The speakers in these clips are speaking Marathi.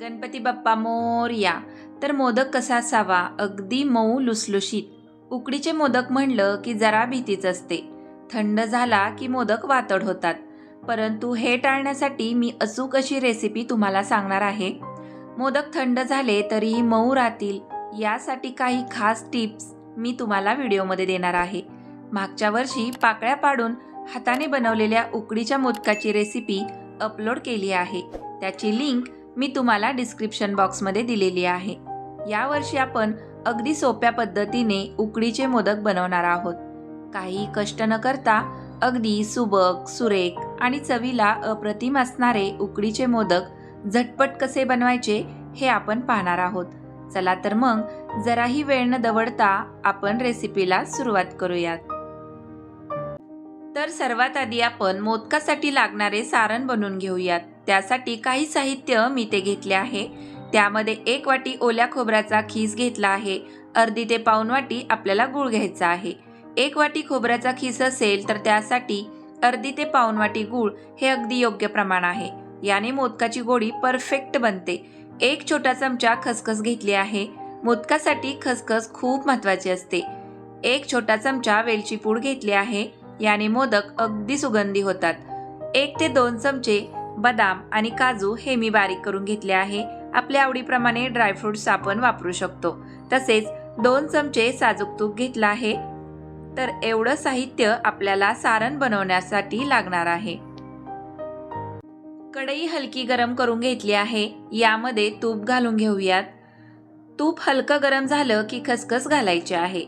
गणपती बाप्पा मोरया तर मोदक कसा असावा? अगदी मऊ लुसलुशीत. उकडीचे मोदक म्हणलं की जरा भीतीच असते. थंड झाला की मोदक वातड होतात. परंतु हे टाळण्यासाठी मी अचूक अशी रेसिपी तुम्हाला सांगणार आहे. मोदक थंड झाले तरीही मऊ राहतील. यासाठी काही खास टिप्स मी तुम्हाला व्हिडिओमध्ये देणार आहे. मागच्या वर्षी पाकळ्या पाडून हाताने बनवलेल्या उकडीच्या मोदकाची रेसिपी अपलोड केली आहे. त्याची लिंक मी तुम्हाला डिस्क्रिप्शन बॉक्समध्ये दिलेली आहे. यावर्षी आपण अगदी सोप्या पद्धतीने उकडीचे मोदक बनवणार आहोत. काही कष्ट न करता अगदी सुबक सुरेख आणि चवीला अप्रतिम असणारे उकडीचे मोदक झटपट कसे बनवायचे हे आपण पाहणार आहोत. चला तर मग जराही वेळ न दवडता आपण रेसिपीला सुरुवात करूयात. तर सर्वात आधी आपण मोदकासाठी लागणारे सारण बनवून घेऊयात. त्यासाठी काही साहित्य मी ते घेतले आहे. त्यामध्ये एक वाटी ओल्या खोबऱ्याचा खीस घेतला आहे. अर्धी ते पाऊन वाटी आपल्याला गूळ घ्यायचा आहे. एक वाटी खोबऱ्याचा खीस असेल तर त्यासाठी अर्धी ते पाऊन वाटी गूळ हे अगदी योग्य प्रमाण आहे. याने मोदकाची गोडी परफेक्ट बनते. एक छोटा चमचा खसखस घेतली आहे. मोदकासाठी खसखस खूप महत्त्वाची असते. एक छोटा चमचा वेलची पूड घेतली आहे. याने मोदक अगदी सुगंधी होतात. एक ते दोन चमचे बदाम आणि काजू हे मी बारीक करून घेतले आहे. आपल्या आवडीप्रमाणे ड्रायफ्रुट्स आपण वापरू शकतो. तसेच दोन चमचे साजूक तूप घेतलं आहे. तर एवढं साहित्य आपल्याला सारण बनवण्यासाठी लागणार आहे. कढई हलकी गरम करून घेतली आहे. यामध्ये तूप घालून घेऊयात. तूप हलकं गरम झालं की खसखस घालायचे आहे.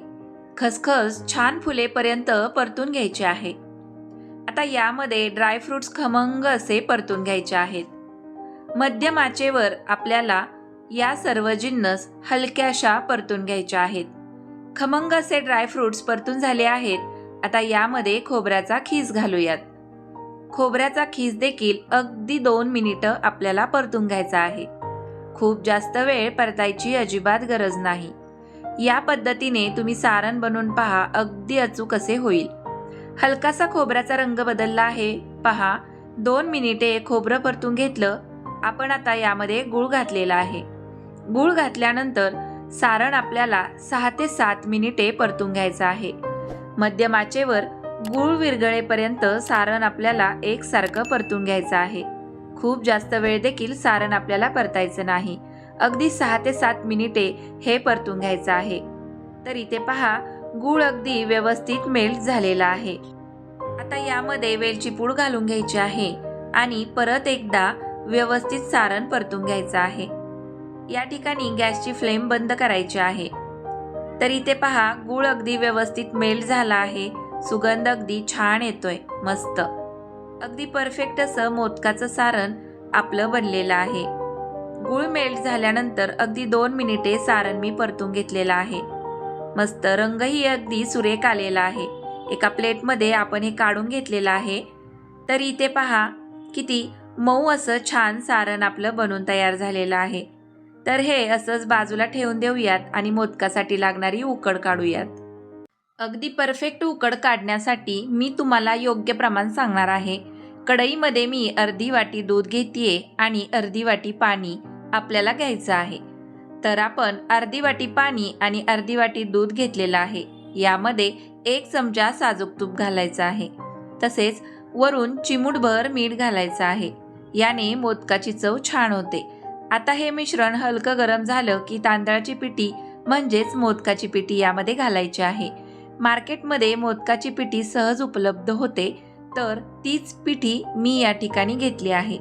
खसखस छान फुलेपर्यंत परतून घ्यायचे आहे. आता यामध्ये ड्रायफ्रुट्स खमंग असे परतून घ्यायचे आहेत. मध्यम आचेवर आपल्याला या सर्व जिन्नस हलक्याशा परतून घ्यायच्या आहेत. खमंग असे ड्रायफ्रुट्स परतून झाले आहेत. आता यामध्ये खोबऱ्याचा खीस घालूयात. खोबऱ्याचा खीस देखील अगदी दोन मिनिटं आपल्याला परतून घ्यायचा आहे. खूप जास्त वेळ परतायची अजिबात गरज नाही. या पद्धतीने तुम्ही सारण बनवून पहा अगदी अचूक असे होईल. हलकासा खोबऱ्याचा रंग बदलला आहे. पहा दोन मिनिटे खोबरं परतून घेतलं. आपण आता यामध्ये गूळ घातलेला आहे. गूळ घातल्यानंतर सारण आपल्याला सहा ते सात मिनिटे परतून घ्यायचं आहे. मध्यम आचेवर गूळ विरगळेपर्यंत सारण आपल्याला एकसारखं परतून घ्यायचं आहे. खूप जास्त वेळ देखील सारण आपल्याला परतायचं नाही. अगदी सहा ते सात मिनिटे हे परतून घ्यायचं आहे. तर इथे पहा गूळ अगदी व्यवस्थित मेल्ट झालेला आहे. आता यामध्ये वेलची पूड घालून घ्यायची आहे आणि परत एकदा व्यवस्थित सारण परतून घ्यायचं आहे. या ठिकाणी गॅसची फ्लेम बंद करायची आहे. तर इथे पहा गूळ अगदी व्यवस्थित मेल्ट झाला आहे. सुगंध अगदी छान येतोय मस्त. अगदी परफेक्ट असं मोदकाचं सारण आपलं बनलेलं आहे. गूळ मेल्ट झाल्यानंतर अगदी दोन मिनिटे सारण मी परतून घेतलेलं आहे. मस्त रंगही अगदी सुरेख आलेला आहे. एका प्लेटमध्ये आपण हे काढून घेतलेलं आहे. तर इथे पहा किती मऊ असं छान सारण आपलं बनून तयार झालेलं आहे. तर हे असंच बाजूला ठेवून देऊयात आणि मोदकासाठी लागणारी उकड काढूयात. अगदी परफेक्ट उकड काढण्यासाठी मी तुम्हाला योग्य प्रमाण सांगणार आहे. कढईमध्ये मी अर्धी वाटी दूध घेते आणि अर्धी वाटी पाणी आपल्याला घ्यायचं आहे. तर आपण अर्धी वाटी पाणी आणि अर्धी वाटी दूध घेतलेलं आहे. यामध्ये एक चमचा साजूक तूप घालायचा आहे. तसेच वरून चिमूटभर मीठ घालायचं आहे. याने मोदकाची चव छान होते. आता हे मिश्रण हलकं गरम झालं की तांदळाची पिठी म्हणजेच मोदकाची पिठी यामध्ये घालायची आहे. मार्केटमध्ये मोदकाची पिठी सहज उपलब्ध होते तर तीच पिठी मी या ठिकाणी घेतली आहे.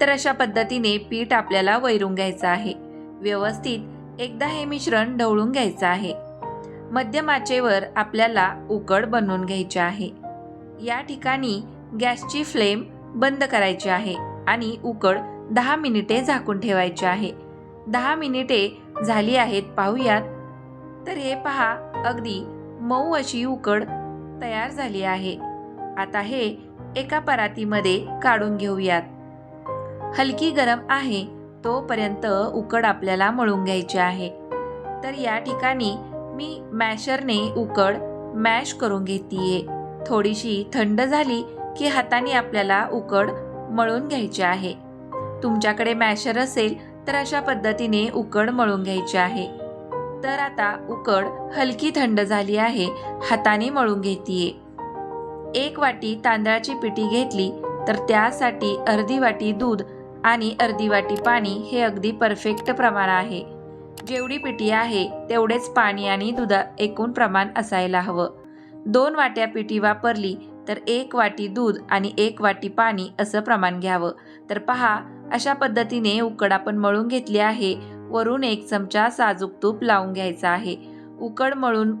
तर अशा पद्धतीने पीठ आपल्याला वैरून घ्यायचं आहे. व्यवस्थित एकदा हे मिश्रण ढवळून घ्यायचं आहे. मध्यमाचेवर आपल्याला उकड बनवून घ्यायची आहे. या ठिकाणी गॅसची फ्लेम बंद करायची आहे आणि उकड दहा मिनिटे झाकून ठेवायची आहे. दहा मिनिटे झाली आहेत पाहूयात. तर हे पहा अगदी मऊ अशी उकड तयार झाली आहे. आता हे एका परातीमध्ये काढून घेऊयात. हलकी गरम आहे. तोपर्यंत उकड आपल्याला मळून घ्यायची आहे. तर या ठिकाणी मी मॅशरने उकड मॅश करून घेतीये. थोडीशी थंड झाली की हाताने आपल्याला उकड मळून घ्यायची आहे. तुमच्याकडे मॅशर असेल तर अशा पद्धतीने उकड मळून घ्यायची आहे. तर आता उकड हलकी थंड झाली आहे हाताने मळून घेतीये. एक वाटी तांदळाची पिठी घेतली तर त्यासाठी अर्धी वाटी दूध आणि अर्धी वाटी पाणी हे अगदी परफेक्ट प्रमाण आहे. जेवढी पिठी आहे तेवढेच पाणी आणि दुधा एकूण प्रमाण असायला हवं. दोन वाट्या पिठी वापरली तर एक वाटी दूध आणि एक वाटी पाणी असं प्रमाण घ्यावं. तर पहा अशा पद्धतीने उकड आपण मळून घेतली आहे. वरून एक चमचा साजूक तूप लावून घ्यायचा आहे. उकड मळून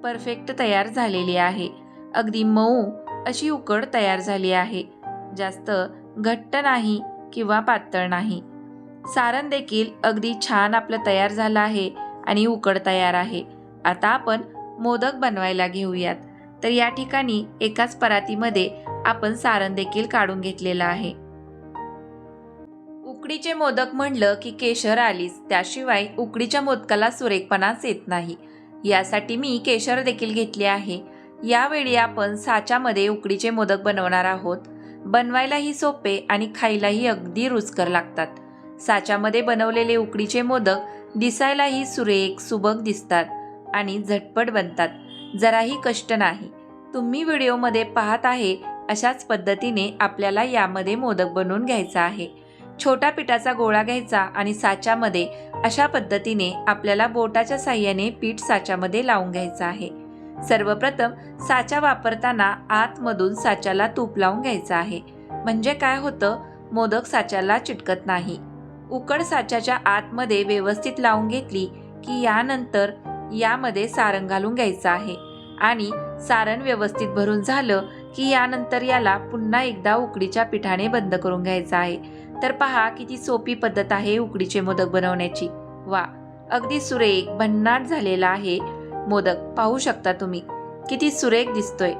परफेक्ट तयार झालेली आहे. अगदी मऊ अशी उकड तयार झाली आहे. जास्त घट्ट नाही किंवा पातळ नाही. सारण देखील अगदी छान आपलं तयार झालं आहे आणि उकड तयार आहे. आता आपण मोदक बनवायला घेऊयात. तर या ठिकाणी एकाच परातीमध्ये आपण सारण देखील काढून घेतलेलं आहे. उकडीचे मोदक म्हणलं की केशर आलीच. त्याशिवाय उकडीच्या मोदकाला सुरेखपणाच येत नाही. यासाठी मी केशर देखील घेतले आहे. यावेळी आपण साच्यामध्ये उकडीचे मोदक बनवणार आहोत. बनवायलाही सोपे आणि खायलाही अगदी रुचकर लागतात. साच्यामध्ये बनवलेले उकडीचे मोदक दिसायलाही सुरेख सुबक दिसतात आणि झटपट बनतात. जराही कष्ट नाही. तुम्ही व्हिडिओमध्ये पाहत आहे अशाच पद्धतीने आपल्याला यामध्ये मोदक बनवून घ्यायचा आहे. छोटा पिठाचा गोळा घ्यायचा आणि साच्यामध्ये अशा पद्धतीने आपल्याला बोटाच्या साह्याने पीठ साच्यामध्ये लावून घ्यायचं आहे. सर्वप्रथम साचा वापरताना आतमधून साच्याला तूप लावून घ्यायचं आहे. म्हणजे काय होतं? मोदक साच्याला चिटकत नाही. उकड साच्याच्या आतमध्ये व्यवस्थित लावून घेतली की यानंतर यामध्ये सारण घालून घ्यायचं आहे. आणि सारण व्यवस्थित भरून झालं की यानंतर याला पुन्हा एकदा उकडीच्या पिठाने बंद करून घ्यायचं आहे. तर पहा किती सोपी पद्धत आहे उकडीचे मोदक बनवण्याची. वा अगदी सुरेख भन्नाट झालेला आहे. मोदक पाहू शकता तुम्ही. किती सुरेख दिसतोय.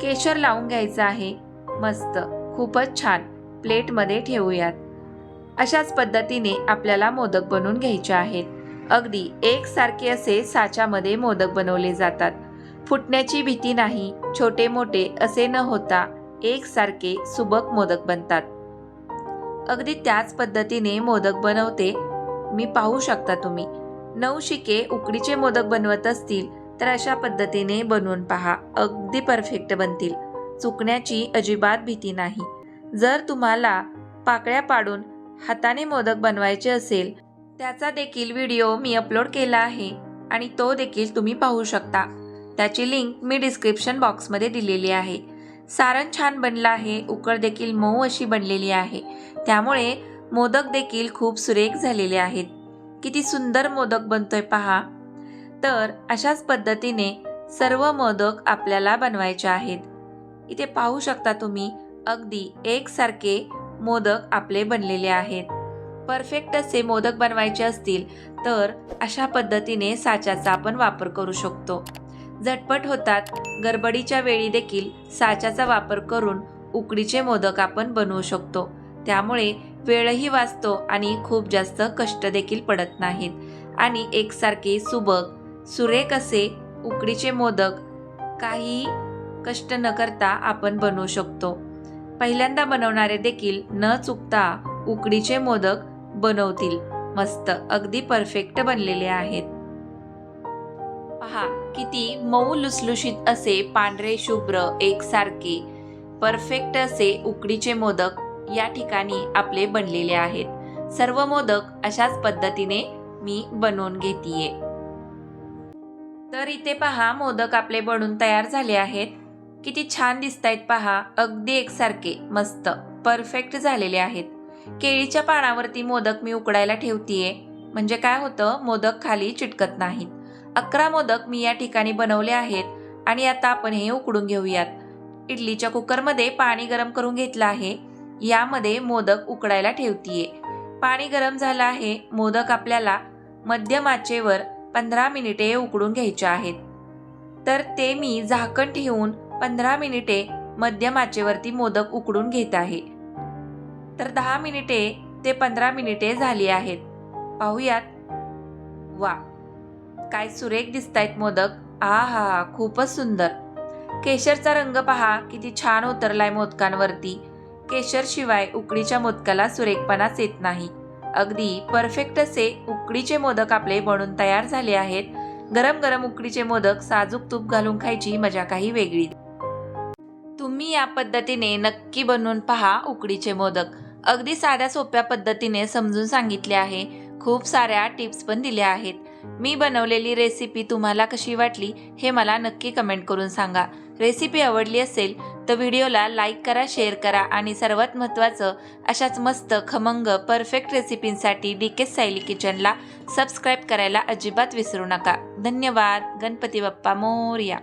केशर लावून घ्यायचं आहे. मस्त. खूपच छान. प्लेटमध्ये ठेवूयात. अशाच पद्धतीने आपल्याला मोदक बनवून घ्यायचे आहेत. अगदी एकसारखे असे साच्यामध्ये मोदक बनवले जातात. फुटण्याची भीती नाही. छोटे मोठे असे न होता एकसारखे सुबक मोदक बनतात. अगदी त्याच पद्धतीने मोदक बनवते. मी पाहू शकता तुम्ही. नऊ शिके उकडीचे मोदक बनवत असतील तर अशा पद्धतीने बनवून पहा. अगदी परफेक्ट बनतील. चुकण्याची अजिबात भीती नाही. जर तुम्हाला पाकळ्या पाडून हाताने मोदक बनवायचे असेल त्याचा देखील व्हिडिओ मी अपलोड केला आहे आणि तो देखील तुम्ही पाहू शकता. त्याची लिंक मी डिस्क्रिप्शन बॉक्समध्ये दिलेली आहे. सारण छान बनलं आहे उकळ देखील मऊ अशी बनलेली आहे. त्यामुळे मोदक देखील खूप सुरेख झालेले आहेत. किती सुंदर मोदक बनतोय पहा. तर अशाच पद्धतीने सर्व मोदक आपल्याला बनवायचे आहेत. इथे पाहू शकता तुम्ही अगदी एकसारखे मोदक आपले बनलेले आहेत. परफेक्ट असे मोदक बनवायचे असतील तर अशा पद्धतीने साच्याचा आपण वापर करू शकतो. झटपट होतात गडबडीच्या वेळी देखील साच्याचा वापर करून उकडीचे मोदक आपण बनवू शकतो. त्यामुळे वेळही वाचतो आणि खूप जास्त कष्ट देखील पडत नाहीत. आणि एकसारखे सुबक सुरेख असे उकडीचे मोदक काही कष्ट न करता आपण बनवू शकतो. पहिल्यांदा बनवणारे देखील न चुकता उकडीचे मोदक बनवतील. मस्त अगदी परफेक्ट बनलेले आहेत. पहा किती मऊ लुसलुशीत असे पांढरे शुभ्र एकसारखे परफेक्ट असे उकडीचे मोदक या ठिकाणी आपले बनलेले आहेत. सर्व मोदक अशाच पद्धतीने मी बनवून घेतीये. तर इथे पहा मोदक आपले बनून तयार झाले आहेत. किती छान दिसत आहेत पहा अगदी एकसारखे मस्त परफेक्ट झालेले आहेत. केळीच्या पानावरती मोदक मी उकडायला ठेवतीये. म्हणजे काय होतं मोदक खाली चिटकत नाहीत. अकरा मोदक मी या ठिकाणी बनवले आहेत आणि आता आपण हे उकडून घेऊयात. इडलीच्या कुकरमध्ये पाणी गरम करून घेतलं आहे. यामध्ये मोदक उकडायला ठेवतीये. पाणी गरम झालं आहे. मोदक आपल्याला मध्यम आचेवर पंधरा मिनिटे उकडून घ्यायचे आहेत. तर ते मी झाकण ठेवून पंधरा मिनिटे मध्यम आचेवरती मोदक उकडून घेत आहे. तर दहा मिनिटे ते पंधरा मिनिटे झाली आहेत. पाहूयात. वा! काय सुरेख दिसतायत मोदक. आ हा खूपच सुंदर. केशरचा रंग पहा. किती छान उतरलाय मोदकांवरती. केशरशिवाय उकडीच्या मोदकाला सुरेखपणाच येत नाही. अगदी परफेक्ट असे उकडीचे मोदक आपले बनून तयार झाले आहेत. गरम गरम उकडीचे मोदक साजूक तूप घालून खायची मजा काही वेगळी. तुम्ही या पद्धतीने नक्की बनवून पहा उकडीचे मोदक. अगदी साध्या सोप्या पद्धतीने समजून सांगितले आहे. खूप साऱ्या टिप्स पण दिल्या आहेत. मी बनवलेली रेसिपी तुम्हाला कशी वाटली हे मला नक्की कमेंट करून सांगा. रेसिपी आवडली असेल तर व्हिडिओला लाईक करा शेअर करा आणि सर्वात महत्त्वाचं अशाच मस्त खमंग परफेक्ट रेसिपींसाठी डी के सायली किचनला सबस्क्राईब करायला अजिबात विसरू नका. धन्यवाद. गणपती बाप्पा मोरया.